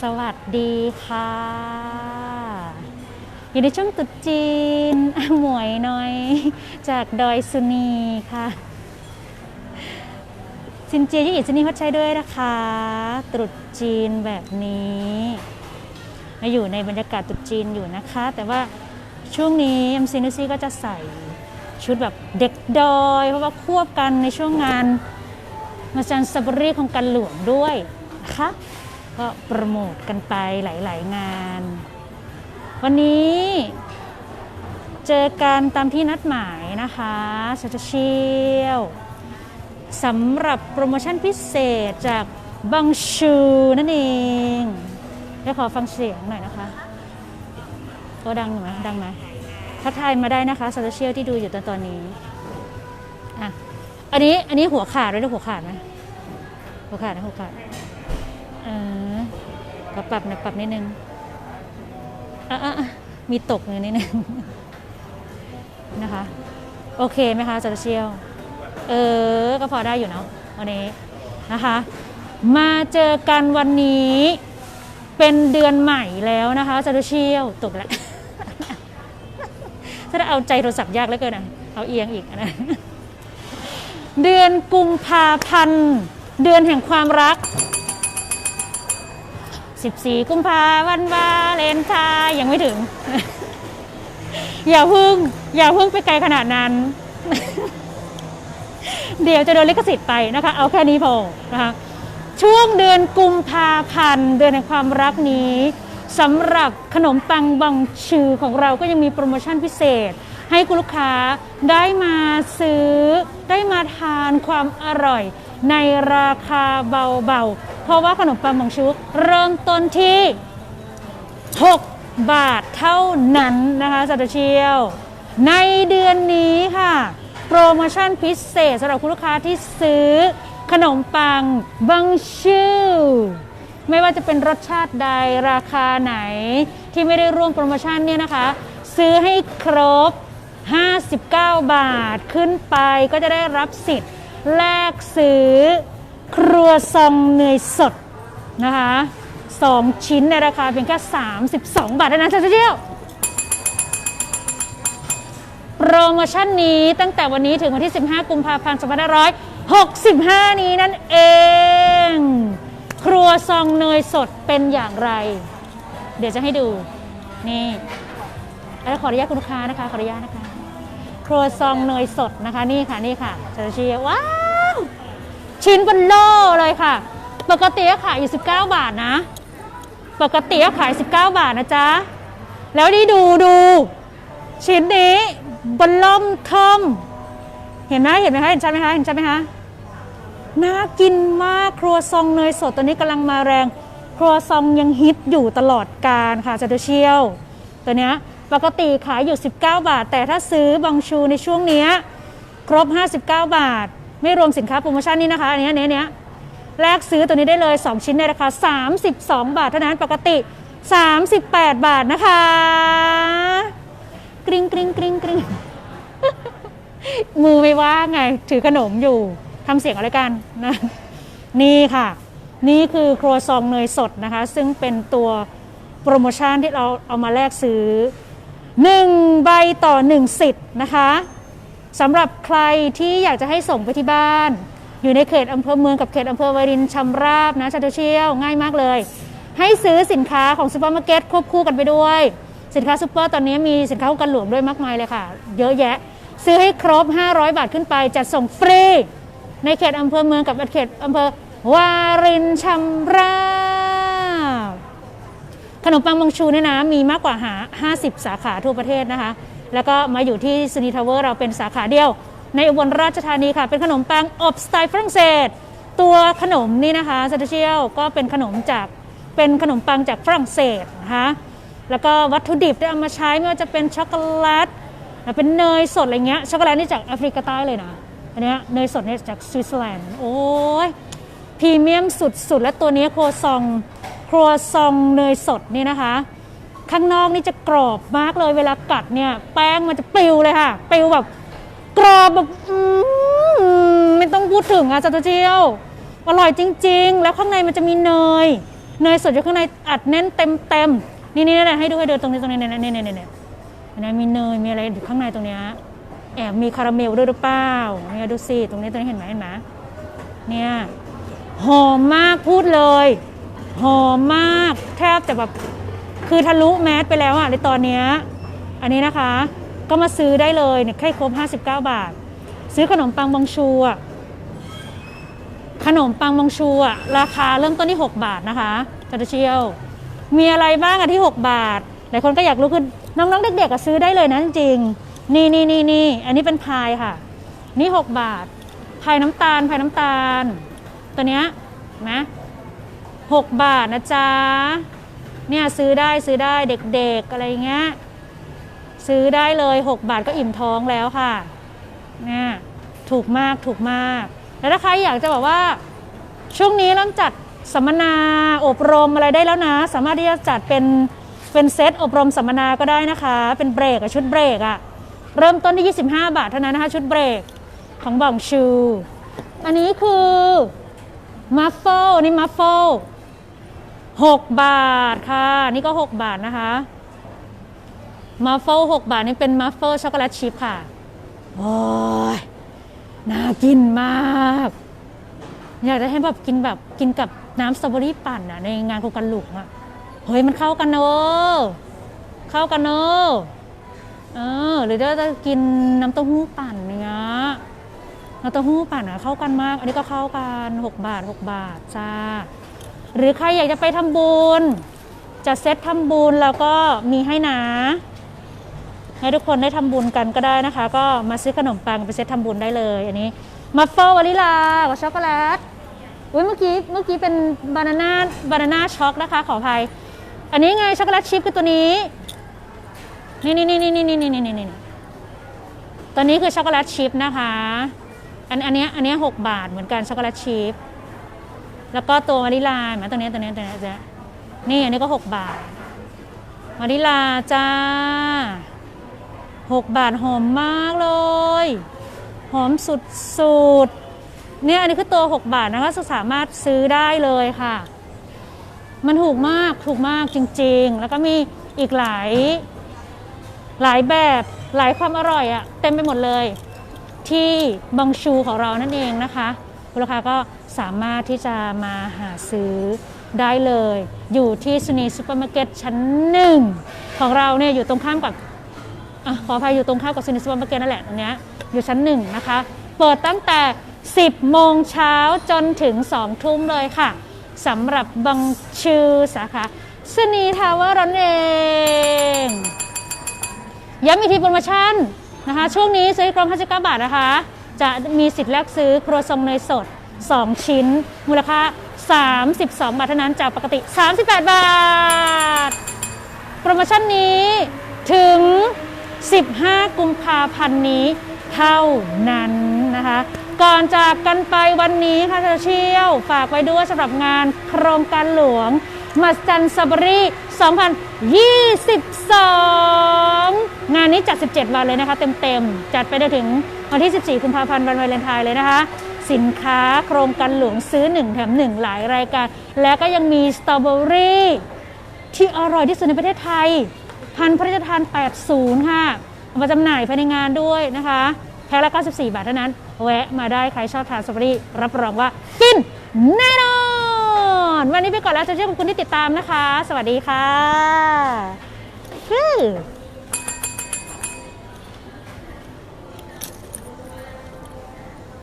สวัสดีค่ะอยู่ในช่วงตรุษจีนอะหมวยน่อย จากดอยสุนีค่ะซินเจียยี่อิสนีพัดใช้ด้วยนะคะ ตรุษจีนแบบนี้มาอยู่ในบรรยากาศตรุษจีนอยู่นะคะ แต่ว่าช่วงนี้เอ็มซีนุซี่ก็จะใส่ชุดแบบเด็กดอย เพราะว่าควบกันในช่วงงานมาจันสตรอเบรีของกันหลวงด้วยนะคะ ก็โปรโมทกันไปหลาย ๆ งาน วันนี้เจอกันตามที่นัดหมายนะคะชาเชียวสำหรับโปรโมชั่นพิเศษจากบังชูนั่นเองเดี๋ยวขอฟังเสียงหน่อยนะคะโอ้ดังไหมดังไหมทักทายมาได้นะคะโซเชียลที่ดูอยู่ตอนตอนนี้อะอันนี้อันนี้หัวขาดด้วยนะหัวขาดไหมหัวขาดนะหัวขาด เออก็ปรับนะปรับนิดนึงอะอะมีตกเลยนิดนึงนะคะ โอเคไหมคะโซเชียลเออ ก็พอได้อยู่เนาะวันนี้นะคะ มาเจอกันวันนี้เป็นเดือนใหม่แล้วนะคะโซเชียลตกแล้วถ้าเอาใจโทรศัพท์ยากเหลือเกินนะเอาเอียงอีกนะเดือนกุมภาพันธ์ เดือนแห่งความรัก 14 กุมภาพันวาเลนไทน์ยังไม่ถึง อย่าพึ่ง อย่าพึ่งไปไกลขนาดนั้น เดี๋ยวจะโดนลิขสิทธิ์ไปนะคะ เอาแค่นี้พอนะคะช่วงเดือนกุมภาพันธ์เดือนแห่งความรักนี้สำหรับขนมปังบังชือของเราก็ยังมีโปรโมชั่นพิเศษ ให้คุณลูกค้าได้มาซื้อ ได้มาทานความอร่อย ในราคาเบาๆ เพราะว่าขนมปังบังชือเริ่มต้นที่ 6 บาทเท่านั้นนะคะสัตว์เชียว ในเดือนนี้ค่ะ โปรโมชั่นพิเศษสำหรับคุณลูกค้าที่ซื้อขนมปังบังชื่อ ไม่ว่าจะเป็นรสชาติใดราคาไหนที่ไม่ได้ร่วมโปรโมชั่นเนี่ยนะคะ ซื้อให้ครบ 59 บาทขึ้นไปก็จะได้รับสิทธิ์แลกซื้อ ครัวซองเนยสดนะคะ2ชิ้นในราคาเพียงแค่ 32 บาทเท่านั้นเจ้าเจ้าโปรโมชั่นนี้ตั้งแต่วันนี้ถึงวันที่ 15 กุมภาพันธ์2565 นี้นั่นเอง ครัวซองเนยสดเป็นอย่างไร เดี๋ยวจะให้ดู นี่แล้วขออนุญาตคุณลูกค้านะคะ ขออนุญาตนะคะ ครัวซองเนยสดนะคะ นี่ค่ะ นี่ค่ะเชอร์ชีว้าว ชิ้นเบนโลเลยค่ะ ปกติขายอยู่19 บาทนะ ปกติขาย 19 บาทนะจ๊ะ แล้วนี่ดูดูชิ้นนี้บนล่มเทิมเห็นไหมเห็นไหมคะเห็นชัดไหมคะเห็นชัดไหมคะน่ากินมากครัวซองเนยสดตัวนี้กำลังมาแรง ครัวซองยังฮิตอยู่ตลอดการค่ะจะดูเชียว ตัวเนี้ยปกติขายอยู่ 19 บาท แต่ถ้าซื้อบังชูในช่วงนี้ครบ 59 บาท ไม่รวมสินค้าโปรโมชั่นนี้นะคะอันเนี้ยเนี้ยเนี้ยแลกซื้อตัวนี้ได้เลย 2 ชิ้นในราคา 32 บาทเท่านั้นปกติ 38 บาทนะคะ กริ๊งกริ๊งกริ๊งกริ๊งมือไม่ว่างไง ถือขนมอยู่ทำเสียงอะไรกันนะนี่ค่ะ นี่คือครัวซองเนยสดนะคะ ซึ่งเป็นตัวโปรโมชั่นที่เราเอามาแลกซื้อ 1 ใบต่อ 1 สิทธิ์นะคะ สำหรับใครที่อยากจะให้ส่งไปที่บ้าน อยู่ในเขตอำเภอเมืองกับเขตอำเภอวารินชำราบนะชาโตเชียวง่ายมากเลย ให้ซื้อสินค้าของซูเปอร์มาร์เก็ตควบคู่กันไปด้วย สินค้าซูเปอร์ตอนนี้มีสินค้ากันหลวงด้วยมากมายเลยค่ะ เยอะแยะ ซื้อให้ครบ 500 บาทขึ้นไปจัดส่งฟรี ในเขตอำเภอเมืองกับเขตอำเภอวารินชำราบขนมปังมังชูเนี่ยนะมีมากกว่าหา 50 สาขาทั่วประเทศนะคะแล้วก็มาอยู่ที่ซูนีทาวเวอร์เราเป็นสาขาเดียว ในอุบลราชธานีค่ะ เป็นขนมปังอบสไตล์ฝรั่งเศส ตัวขนมนี่นะคะซาตเชียลก็เป็นขนมจากเป็นขนมปังจากฝรั่งเศสนะคะแล้วก็วัตถุดิบที่เอามาใช้ไม่ว่าจะเป็นช็อกโกแลตเป็นเนยสดอะไรเงี้ยช็อกโกแลตนี่จากแอฟริกาใต้เลยนะอันเนี้ยเนยสดเนี่ยจากสวิตเซอร์แลนด์โอ้ยพรีเมียมสุดๆ และตัวนี้ครัวซองครัวซองเนยสดนี่นะคะ ข้างนอกนี่จะกรอบมากเลยเวลากัดเนี่ย แป้งมันจะปิวเลยค่ะ ปิวแบบกรอบแบบไม่ต้องพูดถึงอะจัตเจียวอร่อยจริง ๆ แล้วข้างในมันจะมีเนย เนยสดอยู่ข้างในอัดแน่นเต็มเต็มๆนี่นี่นี่ให้ดูให้ดูตรงนี้ตรงนี้เนี่ยเนี่ยเนี่ยเนี่ยเนไหมมีเนยมีอะไรอยู่ข้างในตรงเนี้ยแอบมีคาราเมลด้วยหรือเปล่าเนี่ยดูสิตรงนี้ตรงนี้เห็นไหมเห็นไหมเนี่ยหอมมากพูดเลยหอมมากแทบจะแบบ คือทะลุแมสไปแล้วอะในตอนเนี้ยอันนี้นะคะ ก็มาซื้อได้เลยเนี่ยแค่ครบ 59 บาท ซื้อขนมปังบองชูอะขนมปังบองชูอะราคาเริ่มต้นที่ 6 บาทนะคะจัดเชียว มีอะไรบ้างอะที่ 6 บาทหลายคนก็อยากรู้คือน้องๆเด็กๆก็ซื้อได้เลยนะจริงๆนี่นี่นี่นี่อันนี้เป็นพายค่ะ นี่ 6 บาทพายน้ำตาลพายน้ำตาล ตัวเนี้ยนไหมหกบาทนะจ๊ะ เนี่ยซื้อได้ซื้อได้เด็กๆอะไรเงี้ยซื้อได้เลย 6 บาทก็อิ่มท้องแล้วค่ะเนี่ยถูกมากถูกมาก แล้วถ้าใครอยากจะบอกว่า ช่วงนี้เริ่มจัดสัมมนาอบรมอะไรได้แล้วนะ สามารถที่จะจัดเป็นเป็นเซตอบรมสัมมนาก็ได้นะคะ เป็นเบรกอะชุดเบรกอะเริ่มต้นที่ 25 บาทเท่านั้นนะคะ ชุดเบรกของบ่องชู อันนี้คือมัฟเฟิลนี่มัฟเฟิล หกบาทค่ะ นี่ก็ 6 บาทนะคะมัฟเฟิลหกบาท นี่เป็นมัฟเฟิลช็อกโกแลตชิพค่ะ โอ้ย น่ากินมาก อยากจะให้แบบกินแบบกินกับน้ำสตรอเบอรี่ปั่นอะในงานโครงการหลวงอะเฮ้ย มันเข้ากันเนอะเข้ากันเนอะเออหรือจะกินน้ำเต้าหู้ปั่นเนี้ยน้ำเต้าหู้ปั่นอะเข้ากันมาก อันนี้ก็เข้ากัน 6 บาท 6 บาทจ้า หรือใครอยากจะไปทำบุญจะเซตทำบุญแล้วก็มีให้นะให้ทุกคนได้ทำบุญกันก็ได้นะคะ ก็มาซื้อขนมปังไปเซตทำบุญได้เลยอันนี้มัฟเฟิลวานิลากับช็อกโกแลตอุ้ยเมื่อกี้เมื่อกี้เป็นบานาน่าบานาน่าช็อกนะคะขออภัย อันนี้ไงช็อกโกแลตชิพคือตัวนี้นี่นี่นี่นี่นี่นี่นี่นี่นี่ตัวนี้คือช็อกโกแลตชิพนะคะ อันอันนี้อันนี้หกบาทเหมือนกันช็อกโกแลตชิพ แล้วก็ตัววานิลาเห็นไหมตัวนี้ตัวนี้ตัวนี้ยตัวเนี้ยนี่อันนี้ก็หกบาทวานิลาจ้า 6 บาทหอมมากเลย หอมสุดสุดๆเนี่ยอันนี้คือตัว 6 บาทนะคะสามารถซื้อได้เลยค่ะ มันถูกมากถูกมากจริง ๆ แล้วก็มีอีกหลาย หลายแบบหลายความอร่อยอะเต็มไปหมดเลย ที่บังชูของเรานั่นเองนะคะ คุณลูกค้าก็สามารถที่จะมาหาซื้อได้เลย อยู่ที่สุนีซูเปอร์มาร์เก็ตชั้นหนึ่งของเราเนี่ยอยู่ตรงข้ามกับอขออภัยอยู่ตรงข้ามกับซินิสวอมาร์เกนนั่นแหละตรงเนี้ยอยู่ชั้นหนึ่งนะคะ เปิดตั้งแต่ 10 โมงเช้าจนถึง 2 ทุ่มเลยค่ะสำหรับบังชื่อสาขาสนีทาวเวอร์นั่นเองย้ำอีกทีโปรโมชั่นนะคะ ช่วงนี้ซื้อกรม59บาทนะคะ จะมีสิทธิ์แลกซื้อครัวซองเนยสด 2 ชิ้น มูลค่า 32 บาทเท่านั้นจากปกติ 38 บาท โปรโมชั่นนี้ถึง 15 กุมภาพันธ์นี้เท่านั้นนะคะ ก่อนจากกันไปวันนี้ค่ะเธอเชี่ยว ฝากไว้ด้วยสำหรับงานโครงการหลวง มัสจันซับรี 2022 งานนี้จัด 17 วันเลยนะคะ เต็มๆ จัดไปได้ถึงวันที่ 14 กุมภาพันธ์วันวาเลนไทน์เลยนะคะ สินค้าโครงการหลวงซื้อ 1 แถม 1 หลายรายการ แล้วก็ยังมีสตรอเบอรี่ที่อร่อยที่สุดในประเทศไทย พันธุ์พระราชทาน 80 ค่ะเอามาจำหน่ายภายในงานด้วยนะคะแพ็คละ94 บาทเท่านั้น แวะมาได้ใครชอบทานสตรอเบอรี่ รับรองว่ากินแน่นอน วันนี้ไปก่อนแล้วจะเชื่อขอบคุณที่ติดตามนะคะ สวัสดีค่ะ